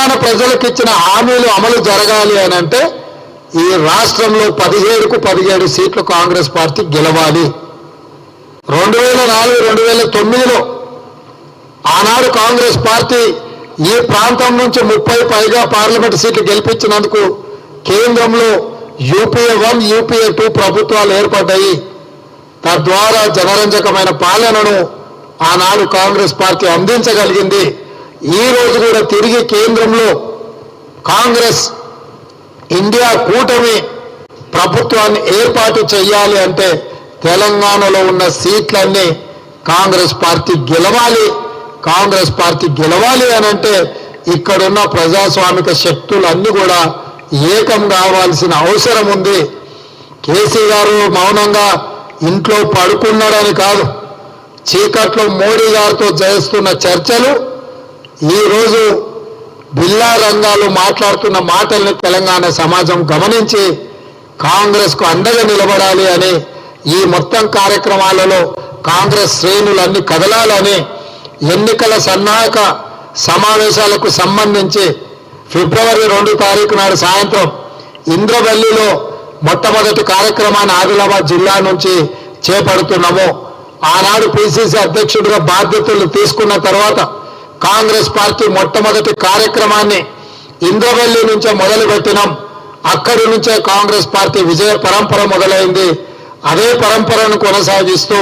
తెలంగాణ ప్రజలకు ఇచ్చిన హామీలు అమలు జరగాలి అని అంటే ఈ రాష్ట్రంలో పదిహేడుకు పదిహేడు సీట్లు కాంగ్రెస్ పార్టీ గెలవాలి. రెండు వేల నాలుగు రెండు వేల తొమ్మిదిలో ఆనాడు కాంగ్రెస్ పార్టీ ఈ ప్రాంతం నుంచి ముప్పై పైగా పార్లమెంట్ సీట్లు గెలిపించినందుకు కేంద్రంలో యూపీఏ వన్ యూపీఏ టూ ప్రభుత్వాలు ఏర్పడ్డాయి. తద్వారా జనరంజకమైన పాలనను ఆనాడు కాంగ్రెస్ పార్టీ అందించగలిగింది. ఈ రోజు కూడా తిరిగి కేంద్రంలో కాంగ్రెస్ ఇండియా కూటమి ప్రభుత్వాన్ని ఏర్పాటు చేయాలి అంటే తెలంగాణలో ఉన్న సీట్లన్నీ కాంగ్రెస్ పార్టీ గెలవాలి. కాంగ్రెస్ పార్టీ గెలవాలి అని అంటే ఇక్కడున్న ప్రజాస్వామిక శక్తులన్నీ కూడా ఏకం కావాల్సిన అవసరం ఉంది. కేసీ గారు మౌనంగా ఇంట్లో పడుకున్నాడని కాదు చీకట్లో మోడీ గారితో చేస్తున్న చర్చలు ఈరోజు బిల్లా రంగాలు మాట్లాడుతున్న మాటల్ని తెలంగాణ సమాజం గమనించి కాంగ్రెస్కు అండగా నిలబడాలి అని ఈ మొత్తం కార్యక్రమాలలో కాంగ్రెస్ శ్రేణులన్నీ కదలాలని ఎన్నికల సన్నాహక సమావేశాలకు సంబంధించి ఫిబ్రవరి రెండు తారీఖు నాడు సాయంత్రం ఇంద్రవల్లిలో మొట్టమొదటి కార్యక్రమాన్ని ఆదిలాబాద్ జిల్లా నుంచి చేపడుతున్నాము. ఆనాడు పిసిసి అధ్యక్షుడిగా బాధ్యతలు తీసుకున్న తర్వాత కాంగ్రెస్ పార్టీ మొట్టమొదటి కార్యక్రమాన్ని ఇంద్రవల్లి నుంచే మొదలు పెట్టినాం అక్కడి నుంచే కాంగ్రెస్ పార్టీ విజయ పరంపర మొదలైంది. అదే పరంపరను కొనసాగిస్తూ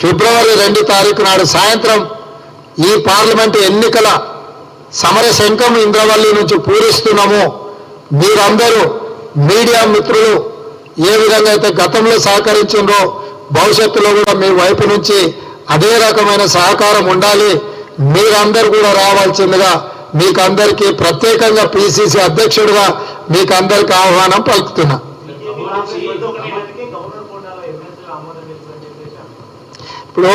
ఫిబ్రవరి రెండు తారీఖు నాడు సాయంత్రం ఈ పార్లమెంటు ఎన్నికల సమర శంఖం ఇంద్రవల్లి నుంచి పూరిస్తున్నాము. మీరందరూ మీడియా మిత్రులు ఏ విధంగా అయితే గతంలో సహకరించిందో భవిష్యత్తులో కూడా మీ వైపు నుంచి అదే రకమైన సహకారం ఉండాలి. మీరందరూ కూడా రావాల్సిందిగా మీకందరికీ ప్రత్యేకంగా పిసిసి అధ్యక్షుడిగా మీకందరికీ ఆహ్వానం పలుకుతున్నా. ఇప్పుడు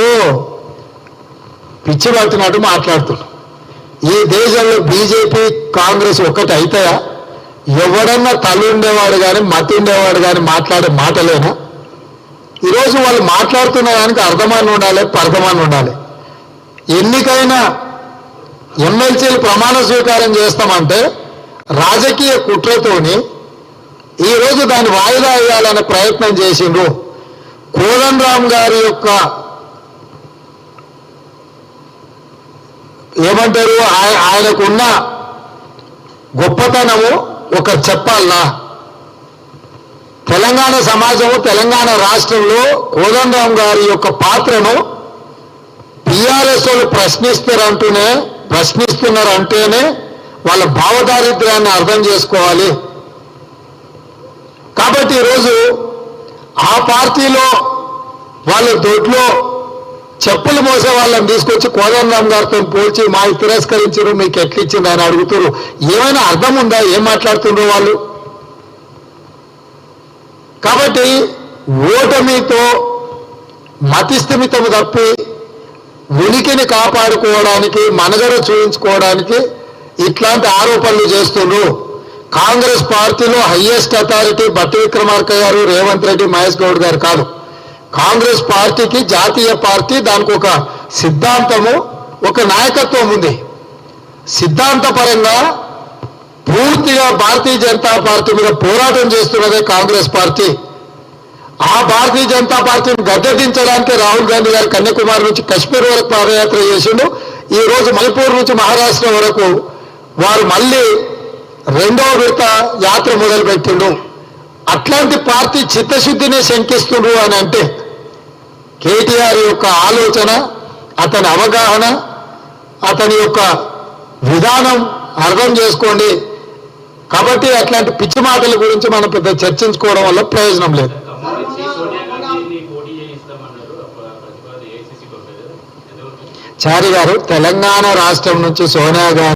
పిచ్చి పడుతున్నట్టు మాట్లాడుతున్నాం. ఈ దేశంలో బీజేపీ కాంగ్రెస్ ఒక్కటి అవుతాయా ఎవడన్నా తల్లి ఉండేవాడు కానీ మతి ఉండేవాడు కానీ మాట్లాడే మాటలేనా? ఈరోజు వాళ్ళు మాట్లాడుతున్న దానికి అర్థమాన్ని ఉండాలి పర్థమాన్ని ఉండాలి. ఎన్నికైనా ఎమ్మెల్సీలు ప్రమాణ స్వీకారం చేస్తామంటే రాజకీయ కుట్రతోని ఈరోజు దాన్ని వాయిదా వేయాలనే ప్రయత్నం చేసిండ్రు. కోదండరామ్ గారి యొక్క ఏమంటారు? ఆయ- ఆయనకున్న గొప్పతనము ఒక చెప్పాలనా? తెలంగాణ సమాజము తెలంగాణ రాష్ట్రంలో కోదండరామ్ గారి యొక్క పాత్రను టీఆర్ఎస్ వాళ్ళు ప్రశ్నిస్తారు అంటూనే ప్రశ్నిస్తున్నారు అంటేనే వాళ్ళ భావదారిద్ర్యాన్ని అర్థం చేసుకోవాలి. కాబట్టి ఈరోజు ఆ పార్టీలో వాళ్ళ దొడ్లో చెప్పులు మోసే వాళ్ళని తీసుకొచ్చి కోదండరామ్ గారితో పోల్చి మా తిరస్కరించారు మీకు ఎట్లిచ్చింది అని అడుగుతారు ఏమైనా అర్థం ఉందా? ఏం మాట్లాడుతుండ్రు వాళ్ళు? కాబట్టి ఓటమితో మతిస్థిమితము తప్పి ఉనికిని కాపాడుకోవడానికి మనగడ చూపించుకోవడానికి ఇట్లాంటి ఆరోపణలు చేస్తున్నారు కాంగ్రెస్ పార్టీలో హయ్యెస్ట్ అథారిటీ భట్టి విక్రమార్క గారు రేవంత్ రెడ్డి మహేష్ గౌడ్ గారు కాదు. కాంగ్రెస్ పార్టీకి జాతీయ పార్టీ దానికి ఒక సిద్ధాంతము ఒక నాయకత్వం ఉంది. సిద్ధాంతపరంగా పూర్తిగా భారతీయ జనతా పార్టీ మీద పోరాటం చేస్తున్నదే కాంగ్రెస్ పార్టీ. ఆ భారతీయ జనతా పార్టీని గద్దెదించడానికి రాహుల్ గాంధీ గారు కన్యాకుమారి నుంచి కశ్మీర్ వరకు పాదయాత్ర చేసిండు. ఈ రోజు మణిపూర్ నుంచి మహారాష్ట్ర వరకు వారు మళ్ళీ రెండవ విడత యాత్ర మొదలుపెట్టిండు. అట్లాంటి పార్టీ చిత్తశుద్ధిని శంకిస్తుండ్రు అని అంటే కేటీఆర్ యొక్క ఆలోచన అతని అవగాహన అతని యొక్క విధానం అర్థం చేసుకోండి. కాబట్టి అట్లాంటి పిచ్చి మాటల గురించి మనం పెద్ద చర్చించుకోవడం వల్ల ప్రయోజనం లేదు. చారి గారు తెలంగాణ రాష్ట్రం నుంచి సోనియా గాంధీ